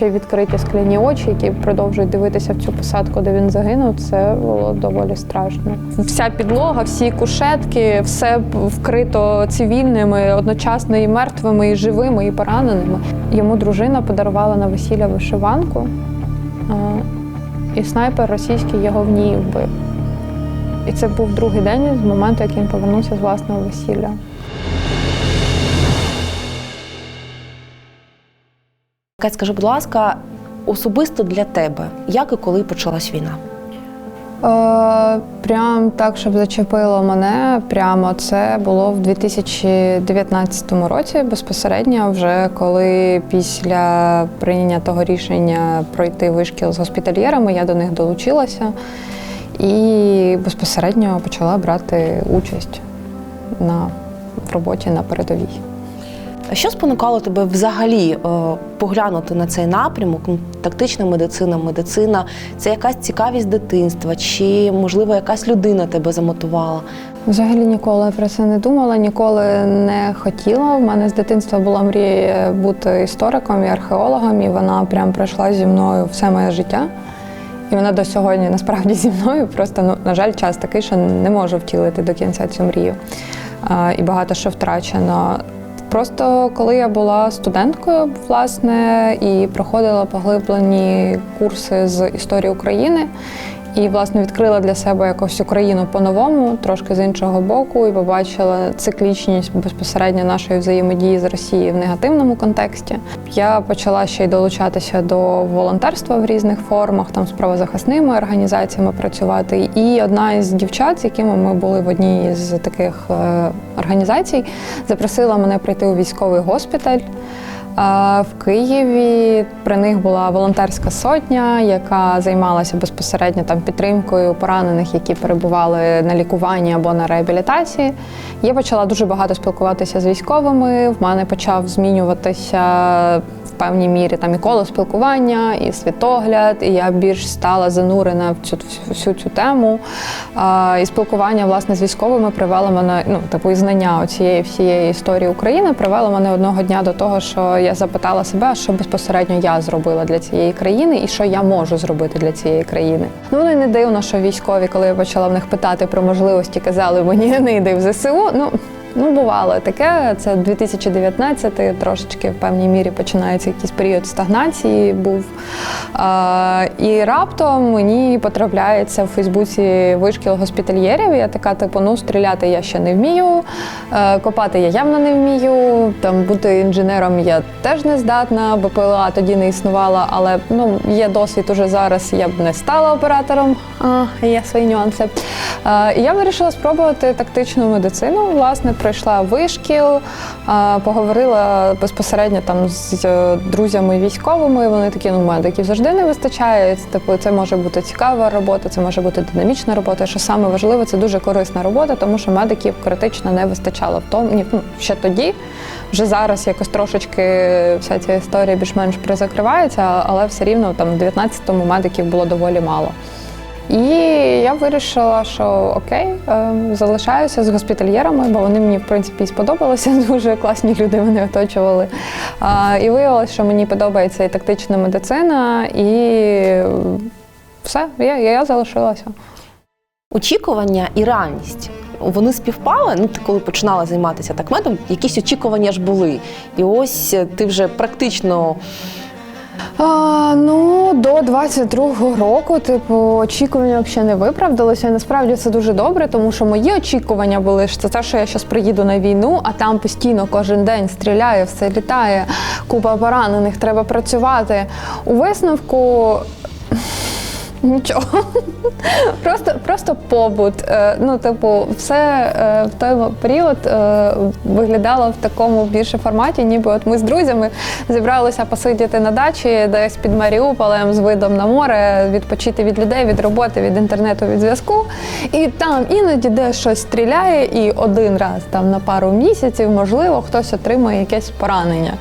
ще відкриті скляні очі, які продовжують дивитися в цю посадку, де він загинув. Це було доволі страшно. Вся підлога, всі кушетки, все вкрито цивільними, одночасно і мертвими, і живими, і пораненими. Йому дружина подарувала на весілля вишиванку, і снайпер російський його в ній вбив. І це був другий день з моменту, як він повернувся з власного весілля. Кать, скажи, будь ласка, особисто для тебе, як і коли почалась війна? Е, прям так, щоб зачепило мене. Прямо це було в 2019 році, безпосередньо, вже коли після прийняття того рішення пройти вишкіл з госпітальєрами, я до них долучилася і безпосередньо почала брати участь на в роботі на передовій. Що спонукало тебе взагалі е, поглянути на цей напрямок? Ну, Тактична медицина, медицина це якась цікавість дитинства, чи можливо якась людина тебе замотувала? Взагалі ніколи про це не думала, ніколи не хотіла. У мене з дитинства була мрія бути істориком і археологом, і вона прям пройшла зі мною все моє життя. І вона до сьогодні насправді зі мною. Просто, ну, на жаль, час такий, що не можу втілити до кінця цю мрію. І багато що втрачено. Просто коли я була студенткою, власне, і проходила поглиблені курси з історії України, і власне відкрила для себе якось Україну по-новому, трошки з іншого боку, і побачила циклічність безпосередньо нашої взаємодії з Росією в негативному контексті. Я почала ще й долучатися до волонтерства в різних формах, там з правозахисними організаціями працювати. І одна із дівчат, з якими ми були в одній з таких е, організацій, запросила мене прийти у військовий госпіталь. В Києві при них була волонтерська сотня, яка займалася безпосередньо там підтримкою поранених, які перебували на лікуванні або на реабілітації. Я почала дуже багато спілкуватися з військовими. В мене почав змінюватися в певній мірі там і коло спілкування, і світогляд. І я більш стала занурена в цю всю цю тему. І спілкування власне з військовими привело мене, ну типу і знання цієї всієї історії України привело мене одного дня до того, що я запитала себе, що безпосередньо я зробила для цієї країни і що я можу зробити для цієї країни. Ну воно й не дивно, що військові, коли я почала в них питати про можливості, казали мені не йди в ЗСУ. Ну Ну, бувало таке. Це 2019, трошечки в певній мірі починається якийсь період стагнації. Був а, і раптом мені потрапляється в Фейсбуці вишкіл госпітальєрів. Я така, типу, ну стріляти я ще не вмію, е, копати я явно не вмію. Там бути інженером я теж не здатна, БПЛА тоді не існувала, але ну є досвід уже зараз. Я б не стала оператором. А, є свої нюанси. Е, і я вирішила спробувати тактичну медицину. Власне, пройшла вишкіл, поговорила безпосередньо там з е, друзями військовими. Вони такі, ну медиків завжди не вистачає. Типу, це може бути цікава робота, це може бути динамічна робота. Що саме важливо, це дуже корисна робота, тому що медиків критично не вистачало в тому, ну, ще тоді. Вже зараз якось трошечки вся ця історія більш-менш призакривається, але все рівно там в 19-му медиків було доволі мало. І я вирішила, що окей, е, залишаюся з госпітальєрами, бо вони мені в принципі сподобалися. Дуже класні люди мене оточували. І виявилося, що мені подобається і тактична медицина, і все, я, я залишилася. Очікування і реальність. Вони співпали. Ну, ти коли починала займатися так медом, якісь очікування ж були. І ось е, ти вже практично А, ну, до 22-го року, типу, очікування взагалі не виправдалося. І насправді це дуже добре, тому що мої очікування були що це те, що я зараз приїду на війну, а там постійно кожен день стріляє, все літає, купа поранених, треба працювати. У висновку. Нічого. Просто, просто побут. Е, Ну, типу, все е, в той період е, виглядало в такому більше форматі, ніби от ми з друзями зібралися посидіти на дачі десь під Маріуполем з видом на море, відпочити від людей, від роботи, від інтернету, від зв'язку. І там іноді десь щось стріляє, і один раз там на пару місяців, можливо, хтось отримує якесь поранення.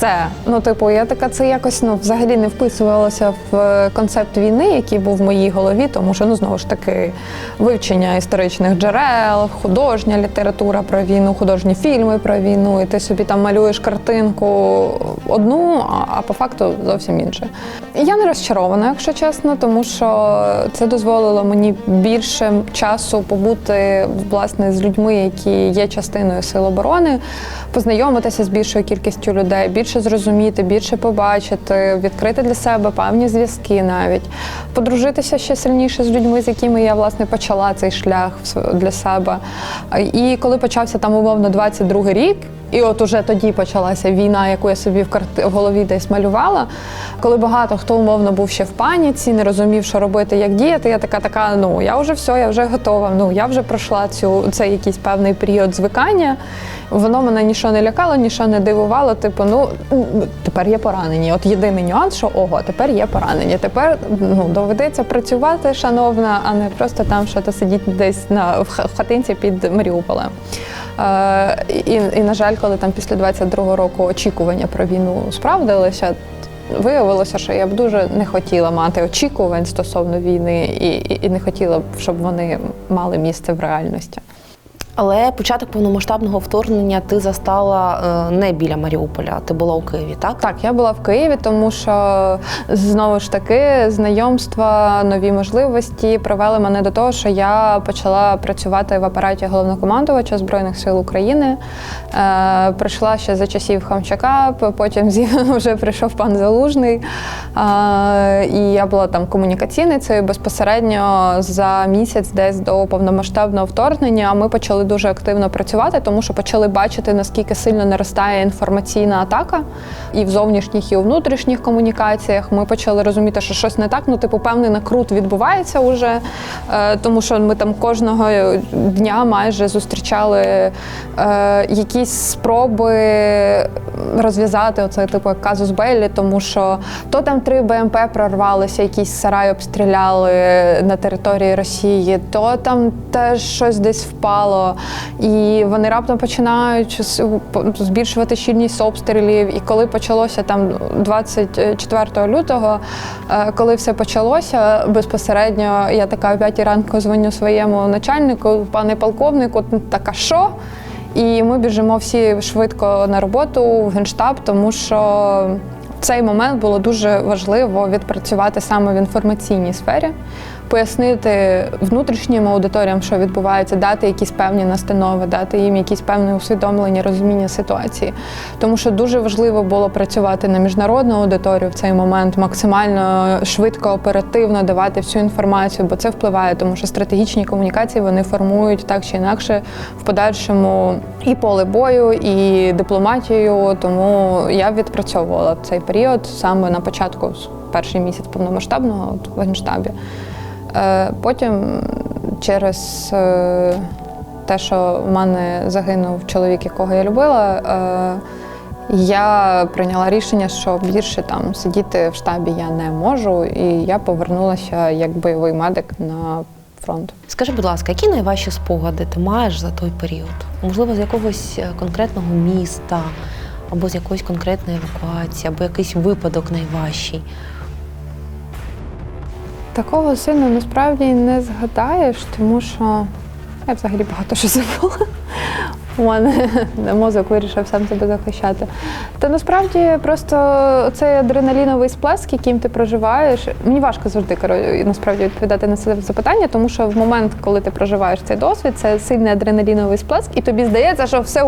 Все. Ну, типу, я така, це якось ну, взагалі не вписувалося в е, концепт війни, який був в моїй голові, тому що ну знову ж таки вивчення історичних джерел, художня література про війну, художні фільми про війну, і ти собі там малюєш картинку одну, а по факту зовсім інше. Я не розчарована, якщо чесно, тому що це дозволило мені більше часу побути власне з людьми, які є частиною сил оборони, познайомитися з більшою кількістю людей, більше зрозуміти, більше побачити, відкрити для себе певні зв'язки навіть, подружитися ще сильніше з людьми, з якими я власне почала цей шлях для себе. І коли почався там умовно 22 рік. І от уже тоді почалася війна, яку я собі в карти в голові десь малювала. Коли багато хто умовно був ще в паніці, не розумів, що робити, як діяти. Я така, така, ну я вже все, я вже готова. Ну я вже пройшла цю цей якийсь певний період звикання. Воно мене нічого не лякало, нічого не дивувало. Типу, ну тепер є поранені. От єдиний нюанс, що ого, тепер є поранені. Тепер ну доведеться працювати, шановна, а не просто там щось сидіти десь на в хатинці під Маріуполем. Е, і, і, на жаль, коли там після 22-го року очікування про війну справдилися, виявилося, що я б дуже не хотіла мати очікувань стосовно війни, і, і, і не хотіла б, щоб вони мали місце в реальності. Але початок повномасштабного вторгнення ти застала е, не біля Маріуполя, ти була у Києві, так? Так, я була в Києві, тому що знову ж таки знайомства, нові можливості привели мене до того, що я почала працювати в апараті головнокомандувача Збройних сил України. Е, прийшла ще за часів Хамчака, потім зі- вже прийшов пан Залужний. Е, і я була там комунікаційницею безпосередньо за місяць, десь до повномасштабного вторгнення. Ми почали дуже активно працювати, тому що почали бачити, наскільки сильно наростає інформаційна атака і в зовнішніх, і у внутрішніх комунікаціях. Ми почали розуміти, що щось не так. Ну, типу, певний накрут відбувається уже, е, тому що ми там кожного дня майже зустрічали е, якісь спроби розв'язати оце типу казус Беллі, тому що то там три БМП прорвалися, якісь сарай обстріляли на території Росії, то там теж щось десь впало, і вони раптом починають збільшувати щільність обстрілів. І коли почалося там 24 лютого, е, коли все почалося, безпосередньо я така о 5 ранку дзвоню своєму начальнику, пане полковнику, така що? І ми біжимо всі швидко на роботу в генштаб, тому що в цей момент було дуже важливо відпрацювати саме в інформаційній сфері, пояснити внутрішнім аудиторіям, що відбувається, дати якісь певні настанови, дати їм якісь певне усвідомлення, розуміння ситуації. Тому що дуже важливо було працювати на міжнародну аудиторію в цей момент, максимально швидко, оперативно давати всю інформацію, бо це впливає, тому що стратегічні комунікації вони формують так чи інакше в подальшому і поле бою, і дипломатію. Тому я відпрацьовувала цей період саме на початку, перший місяць повномасштабного в генштабі. Е, Потім через е, те, що в мене загинув чоловік, якого я любила, е, я прийняла рішення, що більше там сидіти в штабі я не можу, і я повернулася як бойовий медик на фронт. Скажи, будь ласка, які найважчі спогади ти маєш за той період? Можливо, з якогось конкретного міста, або з якоїсь конкретної евакуації, або якийсь випадок найважчий? Такого сильно насправді не згадаєш, тому що я взагалі багато що забула. У мене мозок вирішив сам себе захищати. Та насправді просто цей адреналіновий сплеск, яким ти проживаєш. Мені важко завжди насправді відповідати на це запитання, тому що в момент, коли ти проживаєш цей досвід, це сильний адреналіновий сплеск, і тобі здається, що все.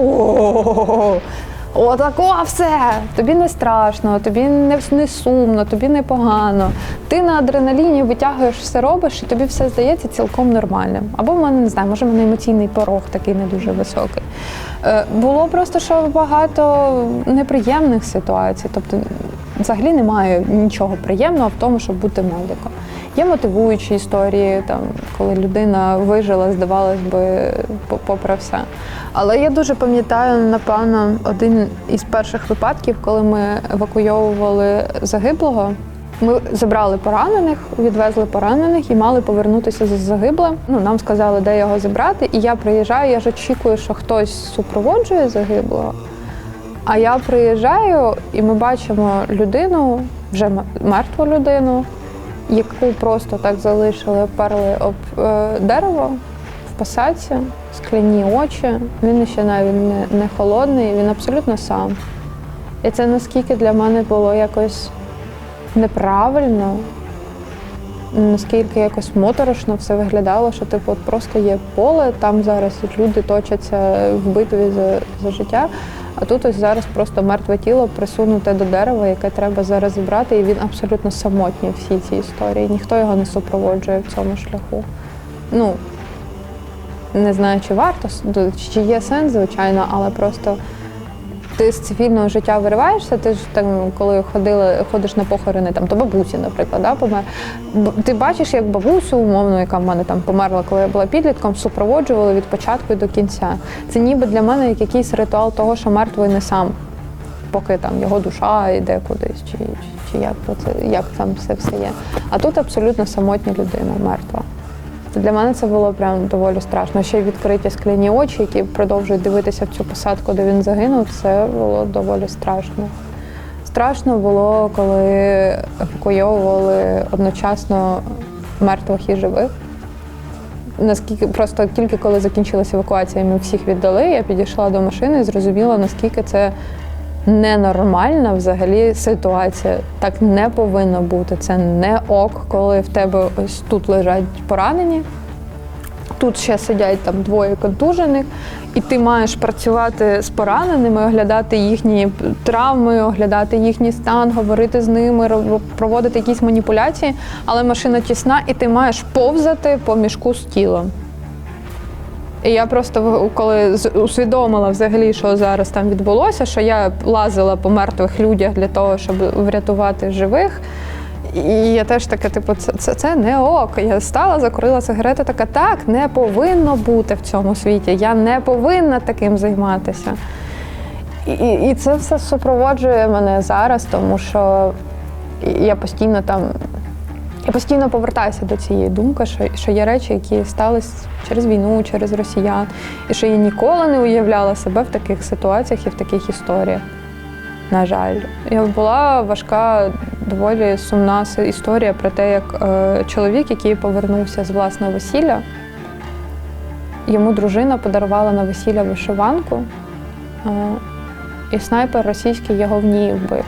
Отако все! Тобі не страшно, тобі не, не сумно, тобі не погано. Ти на адреналіні витягуєш все робиш, і тобі все здається цілком нормальним. Або в мене не знаю, може в мене емоційний порог такий не дуже високий. Е, було просто що багато неприємних ситуацій. Тобто, взагалі немає нічого приємного в тому, щоб бути медиком. Є мотивуючі історії, там, коли людина вижила, здавалось би, попри все. Але я дуже пам'ятаю, напевно, один із перших випадків, коли ми евакуйовували загиблого. Ми забрали поранених, відвезли поранених і мали повернутися з загиблим. Ну, нам сказали, де його забрати. І я приїжджаю, я ж очікую, що хтось супроводжує загиблого. А я приїжджаю, і ми бачимо людину, вже мертву людину, яку просто так залишили, перли об е, дерево в посадці, скляні очі. Він ще навіть не, не холодний, він абсолютно сам. І це наскільки для мене було якось неправильно, наскільки якось моторошно все виглядало, що типу от просто є поле, там зараз люди точаться в битві за, за життя. А тут ось зараз просто мертве тіло присунуте до дерева, яке треба зараз зібрати, і він абсолютно самотній в всій цій історії. Ніхто його не супроводжує в цьому шляху. Ну, не знаю, чи варто, чи є сенс, звичайно, але просто ти з цивільного життя вириваєшся, ти ж там, коли ходили, ходиш на похорони там, то бабусі, наприклад, да, помер. Ти бачиш, як бабусю, умовно, яка в мене там померла, коли я була підлітком, супроводжували від початку до кінця. Це ніби для мене як якийсь ритуал того, що мертвий не сам, поки там його душа йде кудись, чи, чи, чи як, це, як там це все є. А тут абсолютно самотня людина, мертва. Для мене це було прям доволі страшно. Ще відкриті скляні очі, які продовжують дивитися в цю посадку, де він загинув. Це було доволі страшно. Страшно було, коли евакуйовували одночасно мертвих і живих. Наскільки просто тільки коли закінчилася евакуація, ми всіх віддали. Я підійшла до машини і зрозуміла, наскільки це ненормальна взагалі ситуація. Так не повинно бути. Це не ок, коли в тебе ось тут лежать поранені. Тут ще сидять там двоє контужених, і ти маєш працювати з пораненими, оглядати їхні травми, оглядати їхній стан, говорити з ними, проводити якісь маніпуляції, але машина тісна, і ти маєш повзати по мішку з тілом. І я просто коли усвідомила взагалі, що зараз там відбулося, що я лазила по мертвих людях для того, щоб врятувати живих. І я теж така, типу, це, це, це не ок. Я стала, закурила сигарету, така, так, не повинно бути в цьому світі. Я не повинна таким займатися. І, і і це все супроводжує мене зараз, тому що я постійно там. Я постійно повертаюся до цієї думки, що, що є речі, які стались через війну, через росіян, і що я ніколи не уявляла себе в таких ситуаціях і в таких історіях. На жаль, І була важка, доволі сумна історія про те, як е, чоловік, який повернувся з власного весілля, йому дружина подарувала на весілля вишиванку, е, і снайпер російський його в ній вбив.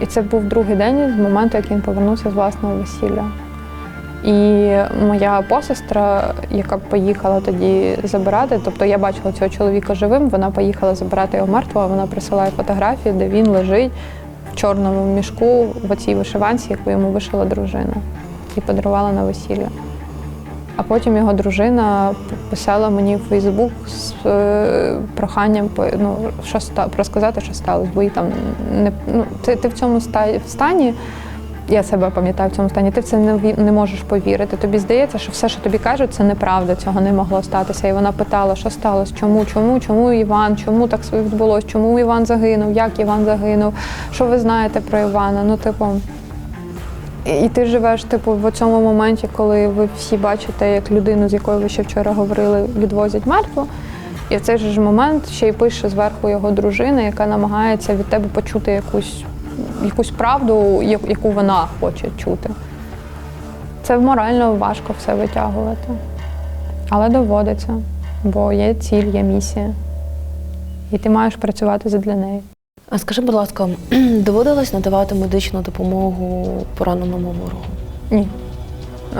І це був другий день з моменту, як він повернувся з власного весілля. І моя посестра, яка поїхала тоді забирати, тобто я бачила цього чоловіка живим, вона поїхала забирати його мертвого, вона присилає фотографії, де він лежить в чорному мішку в оцій вишиванці, яку йому вишила дружина, і подарувала на весілля. А потім його дружина писала мені в Фейсбук з е, проханням ну, що ста- розказати, що сталося, бо їй там не ну, ти, ти в цьому ста- стані. Я себе пам'ятаю в цьому стані. Ти в це не, не можеш повірити. Тобі здається, що все, що тобі кажуть, це неправда, цього не могло статися. І вона питала, що сталося, чому, чому, чому Іван, чому так відбулося, чому Іван загинув, як Іван загинув, що ви знаєте про Івана? Ну, типу, і ти живеш, типу, в цьому моменті, коли ви всі бачите, як людину, з якою ви ще вчора говорили, відвозять мертву. І в цей же ж момент ще й пише зверху його дружина, яка намагається від тебе почути якусь, якусь правду, яку вона хоче чути. Це морально важко все витягувати. Але доводиться, бо є ціль, є місія. І ти маєш працювати задля неї. А скажи, будь ласка, доводилось надавати медичну допомогу пораненому ворогу? Ні.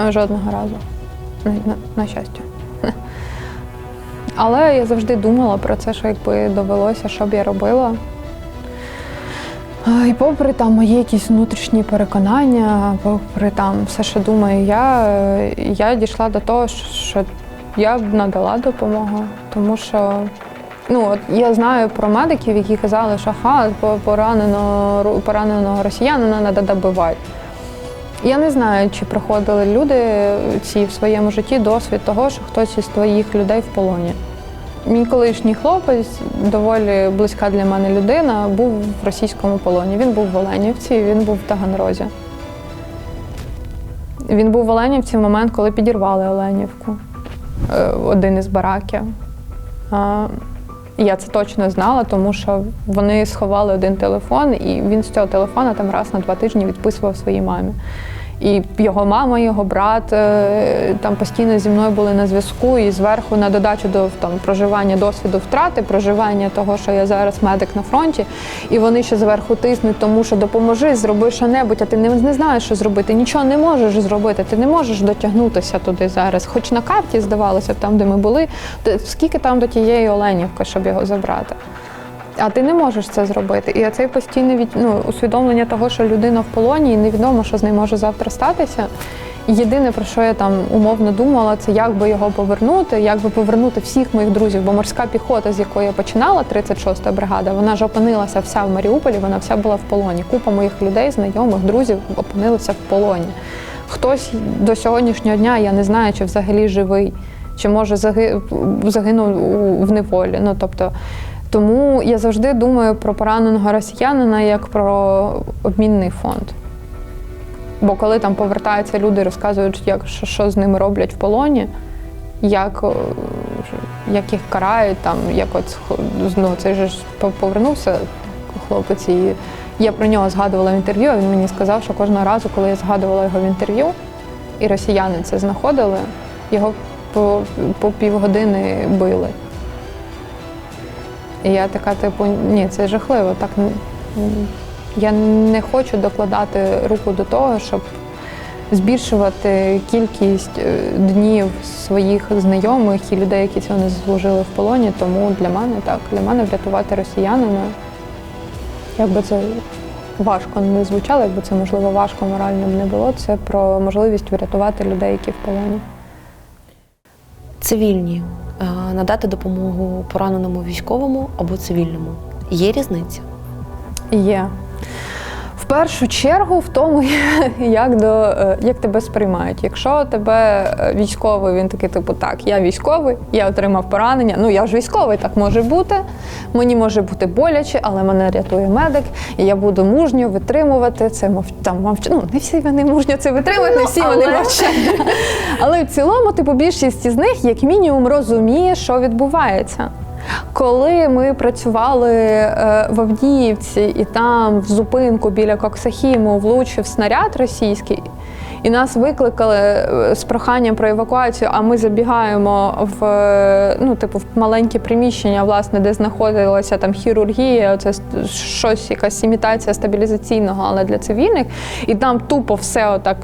Жодного разу. На, на, щастя. Але я завжди думала про це, що якби довелося, що б я робила. І попри там мої якісь внутрішні переконання, попри там все, що думаю я, я дійшла до того, що я б надала допомогу, тому що ну, от я знаю про медиків, які казали, що ха, по- пораненого, ру- пораненого росіянина треба добивати. Я не знаю, чи проходили люди ці в своєму житті досвід того, що хтось із твоїх людей в полоні. Мій колишній хлопець, доволі близька для мене людина, був в російському полоні. Він був в Оленівці, він був в Таганрозі. Він був в Оленівці в момент, коли підірвали Оленівку, е, один із бараків. Я це точно знала, тому що вони сховали один телефон, і він з цього телефона там раз на два тижні відписував своїй мамі. І його мама, його брат е, там постійно зі мною були на зв'язку, і зверху на додачу до там проживання досвіду втрати, проживання того, що я зараз медик на фронті, і вони ще зверху тиснуть, тому що допоможи, зроби що-небудь, а ти не, не знаєш, що зробити. Нічого не можеш зробити. Ти не можеш дотягнутися туди зараз. Хоч на карті здавалося там, де ми були, скільки там до тієї Оленівки, щоб його забрати. А ти не можеш це зробити. І оцей постійне від, ну, усвідомлення того, що людина в полоні, і невідомо, що з нею може завтра статися. Єдине, про що я там умовно думала, це як би його повернути, як би повернути всіх моїх друзів. Бо морська піхота, з якої я починала, 36-та бригада, вона ж опинилася вся в Маріуполі, вона вся була в полоні. Купа моїх людей, знайомих, друзів опинилися в полоні. Хтось до сьогоднішнього дня, я не знаю, чи взагалі живий, чи може заги- загинув в неволі. Ну тобто. Тому я завжди думаю про пораненого росіянина як про обмінний фонд. Бо коли там повертаються люди, розказують, як, що, що з ними роблять в полоні, як, як їх карають, там, як от ну, цей же повернувся хлопець, і я про нього згадувала в інтерв'ю, а він мені сказав, що кожного разу, коли я згадувала його в інтерв'ю, і росіяни це знаходили, його по півгодини били. І я така, типу, ні, це жахливо. Так я не хочу докладати руку до того, щоб збільшувати кількість е, днів своїх знайомих і людей, які цього не заслужили в полоні. Тому для мене так, для мене врятувати росіянина, якби це важко не звучало, якби це можливо важко морально не було. Це про можливість врятувати людей, які в полоні. Цивільні надати допомогу пораненому військовому або цивільному. Є різниця? Є. Першу чергу в тому, як, до, е, як тебе сприймають. Якщо тебе е, військовий, він такий, типу, так, я військовий, я отримав поранення. Ну я ж військовий, так може бути. Мені може бути боляче, але мене рятує медик, і я буду мужньо витримувати це. Мов там мовч... Ну, не всі вони мужньо це витримують, не всі вони але- мовчать. Але в цілому, типу, більшість із них, як мінімум, розуміє, що відбувається. Коли ми працювали е, в Авдіївці і там в зупинку біля Коксахіму влучив снаряд російський, і нас викликали е, з проханням про евакуацію, а ми забігаємо в е, ну, типу, в маленьке приміщення, власне, де знаходилася там хірургія, це щось, якась імітація стабілізаційного, але для цивільних. І там тупо все отак,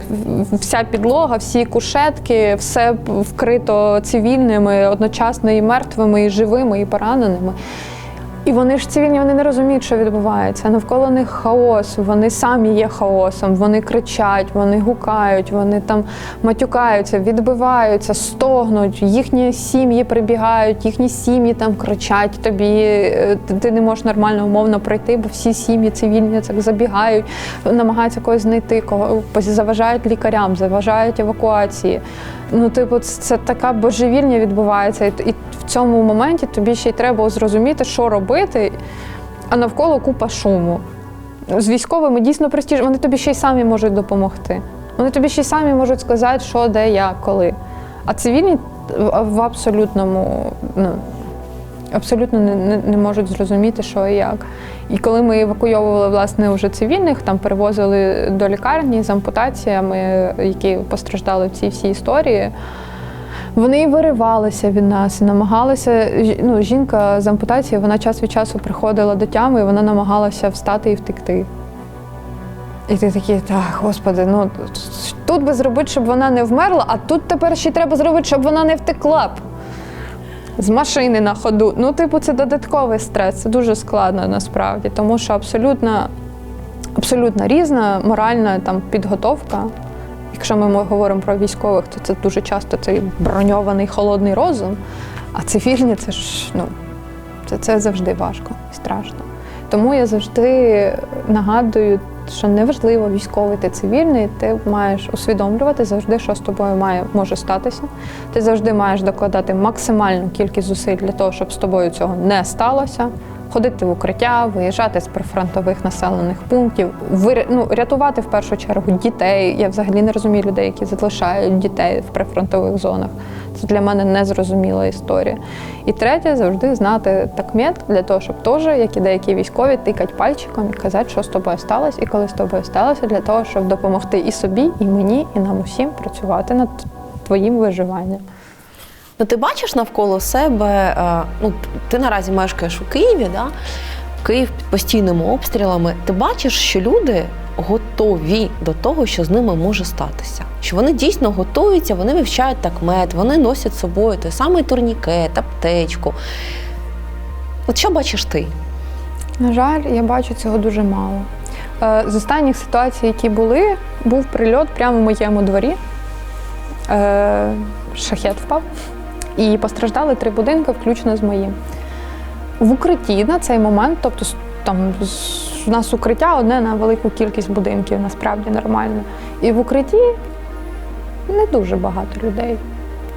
вся підлога, всі кушетки, все вкрито цивільними, одночасно і мертвими, і живими, і пораненими. І вони ж цивільні, вони не розуміють, що відбувається. Навколо них хаос, вони самі є хаосом, вони кричать, вони гукають, вони там матюкаються, відбиваються, стогнуть, їхні сім'ї прибігають, їхні сім'ї там кричать тобі. е, ти- не можеш нормально умовно пройти, бо всі сім'ї цивільні так забігають, намагаються когось знайти, кого заважають лікарям, заважають евакуації. Ну, типу, це, така божевільня відбувається, і, в цьому моменті тобі ще й треба зрозуміти, що робити, а навколо купа шуму. З військовими дійсно простіше, вони тобі ще й самі можуть допомогти. Вони тобі ще й самі можуть сказати, що, де, як, коли. А цивільні в абсолютному, ну, абсолютно не, не, не можуть зрозуміти, що і як. І коли ми евакуйовували власне вже цивільних, там перевозили до лікарні з ампутаціями, які постраждали в цій всій історії. Вони виривалися від нас, і намагалися. Ну, жінка з ампутацією, вона час від часу приходила до тями, і вона намагалася встати і втекти. І ти такий, так, господи, ну тут би зробити, щоб вона не вмерла, а тут тепер ще треба зробити, щоб вона не втекла. З машини на ходу. Ну, типу, це додатковий стрес. Це дуже складно насправді, тому що абсолютно, абсолютно різна моральна там підготовка. Якщо ми говоримо про військових, то це дуже часто цей броньований холодний розум. А цивільні це ж ну, це, це завжди важко і страшно. Тому я завжди нагадую, що неважливо, військовий ти цивільний, ти маєш усвідомлювати завжди, що з тобою має може статися. Ти завжди маєш докладати максимальну кількість зусиль для того, щоб з тобою цього не сталося. Ходити в укриття, виїжджати з прифронтових населених пунктів, вир... ну, рятувати в першу чергу дітей. Я взагалі не розумію людей, які залишають дітей в прифронтових зонах. Це для мене незрозуміла історія. І третє, завжди знати такмет для того, щоб теж, як і деякі військові, тикати пальчиком і казати, що з тобою сталося, і коли з тобою сталося, для того, щоб допомогти і собі, і мені, і нам усім працювати над твоїм виживанням. Ну, ти бачиш навколо себе, е, ну, ти наразі мешкаєш у Києві, да? Київ під постійними обстрілами. Ти бачиш, що люди готові до того, що з ними може статися. Що вони дійсно готуються, вони вивчають такмет, вони носять з собою той самий турнікет, аптечку. От що бачиш ти? На жаль, я бачу цього дуже мало. Е, З останніх ситуацій, які були, був прильот прямо в моєму дворі. Е, Шахет впав. І постраждали три будинки, включно з моїм. В укритті на цей момент, тобто там у нас укриття одне на велику кількість будинків, насправді нормально. І в укритті не дуже багато людей.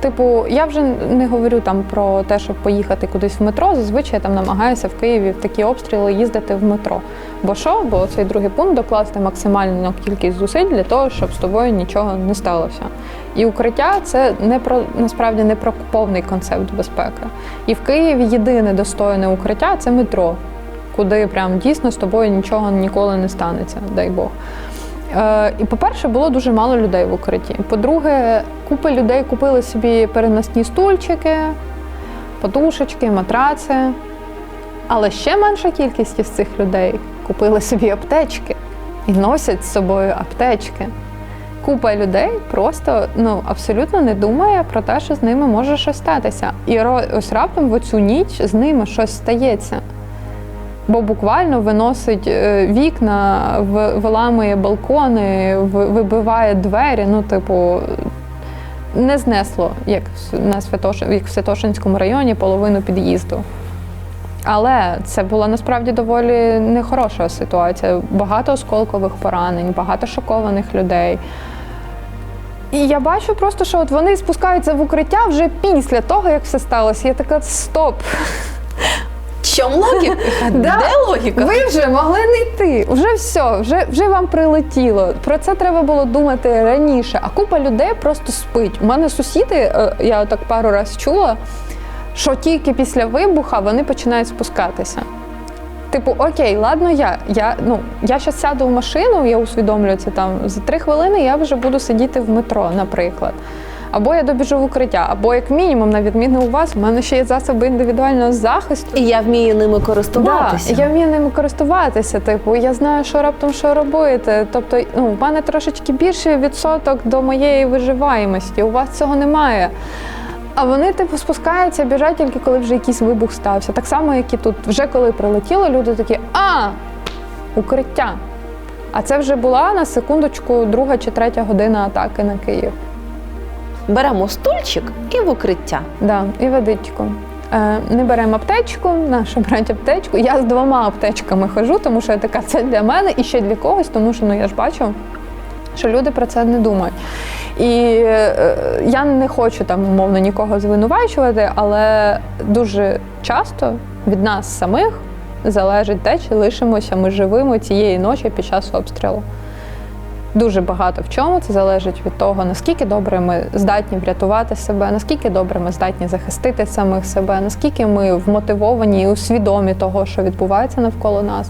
Типу, я вже не говорю там про те, щоб поїхати кудись в метро. Зазвичай я там намагаюся в Києві в такі обстріли їздити в метро. Бо що? Бо цей другий пункт докласти максимальну кількість зусиль для того, щоб з тобою нічого не сталося. І укриття це не про насправді не про повний концепт безпеки. І в Києві єдине достойне укриття це метро, куди прям дійсно з тобою нічого ніколи не станеться, дай Бог. Е, І, по-перше, було дуже мало людей в укритті. По-друге, купа людей купили собі переносні стульчики, подушечки, матраци. Але ще менша кількість із цих людей купили собі аптечки і носять з собою аптечки. Купа людей просто ну абсолютно не думає про те, що з ними може щось статися. І ось раптом в оцю ніч з ними щось стається. Бо буквально виносить е, вікна, виламує балкони, вибиває двері. Ну, типу, не знесло, як на Святош... як в Святошинському районі, половину під'їзду. Але це була насправді доволі нехороша ситуація. Багато осколкових поранень, багато шокованих людей. І я бачу просто, що от вони спускаються в укриття вже після того, як все сталося. Я така стоп. Чому логіка? Де логіка? Ви вже могли не йти. Вже все, вже, вже вам прилетіло. Про це треба було думати раніше. А купа людей просто спить. У мене сусіди, е, я так пару разів чула, що тільки після вибуха вони починають спускатися. Типу, окей, ладно, я. Я, ну, я зараз сяду в машину, я усвідомлюю це там за три хвилини я вже буду сидіти в метро, наприклад. Або я добіжу в укриття, або як мінімум, на відміну у вас, у мене ще є засоби індивідуального захисту. І я вмію ними користуватися. Да, я вмію ними користуватися. Типу, я знаю, що раптом що робити. Тобто, ну, в мене трошечки більший відсоток до моєї виживаємості. У вас цього немає. А вони, типу, спускаються, біжать тільки коли вже якийсь вибух стався. Так само, як і тут. Вже коли прилетіло, люди такі, а, укриття. А це вже була на секундочку друга чи третя година атаки на Київ. Беремо стульчик і в укриття. Да, і водичку. Е, не беремо аптечку, наша брати аптечку. Я з двома аптечками хожу, тому що я така це для мене і ще для когось, тому що ну я ж бачу, що люди про це не думають. І е, я не хочу там умовно нікого звинувачувати, але дуже часто від нас самих залежить те, чи лишимося ми живими цієї ночі під час обстрілу. Дуже багато в чому це залежить від того, наскільки добре ми здатні врятувати себе, наскільки добре ми здатні захистити самих себе, наскільки ми вмотивовані і усвідомі того, що відбувається навколо нас.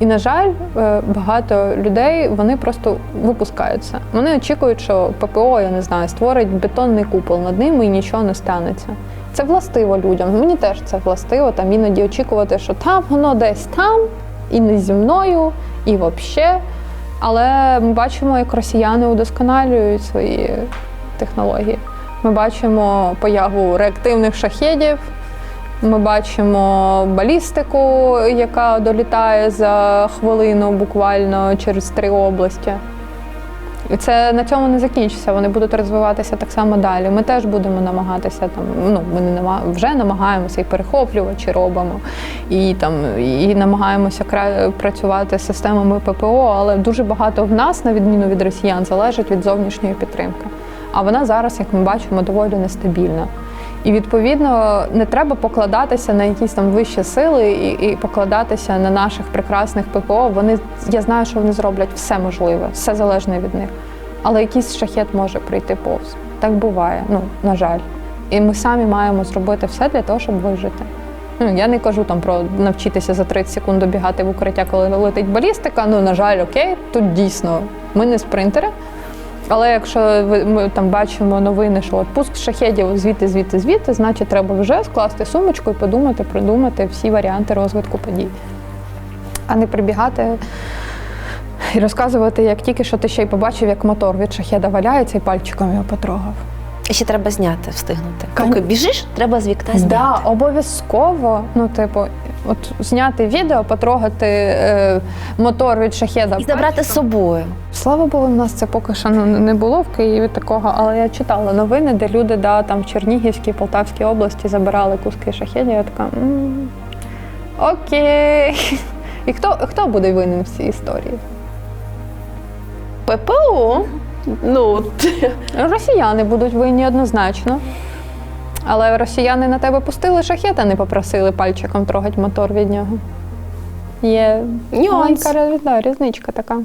І, на жаль, е, багато людей вони просто випускаються. Вони очікують, що ППО, я не знаю, створить бетонний купол над ними і нічого не станеться. Це властиво людям. Мені теж це властиво. Там іноді очікувати, що там воно десь там, і не зі мною, і взагалі. Але ми бачимо, як росіяни удосконалюють свої технології. Ми бачимо появу реактивних шахедів, ми бачимо балістику, яка долітає за хвилину буквально через три області. Це на цьому не закінчиться. Вони будуть розвиватися так само далі. Ми теж будемо намагатися там. Ну ми не нама- вже намагаємося і перехоплювачі робимо, і там і намагаємося кра- працювати з системами ППО, але дуже багато в нас, на відміну від росіян, залежить від зовнішньої підтримки. А вона зараз, як ми бачимо, доволі нестабільна. І відповідно не треба покладатися на якісь там вищі сили і, і покладатися на наших прекрасних ППО. Вони я знаю, що вони зроблять все можливе, все залежне від них. Але якийсь шахет може прийти повз. Так буває, ну на жаль. І ми самі маємо зробити все для того, щоб вижити. Ну, я не кажу там про навчитися за 30 секунд добігати в укриття, коли летить балістика. Ну, на жаль, окей, тут дійсно ми не спринтери. Але якщо ми там бачимо новини, що от пуск шахедів звідти, звідти, звідти, значить треба вже скласти сумочку і подумати, придумати всі варіанти розвитку подій. А не прибігати і розказувати, як тільки що ти ще й побачив, як мотор від шахеда валяється і пальчиком його потрогав. І ще треба зняти, встигнути. Поки біжиш, треба з вікна зняти. Да, обов'язково. Ну, типу, от зняти відео, потрогати е, мотор від шахеда. І забрати з собою. Слава Богу, у нас це поки що не було в Києві такого, але я читала новини, де люди да, там в Чернігівській, Полтавській області забирали куски шахедів. Я така. «М, Окей. І хто, хто буде винен в цій історії? ППО. Ну, Росіяни будуть винні однозначно. Але росіяни на тебе пустили шахет, а не попросили пальчиком трогати мотор від нього. Є Нюанс. маленька да, різничка така.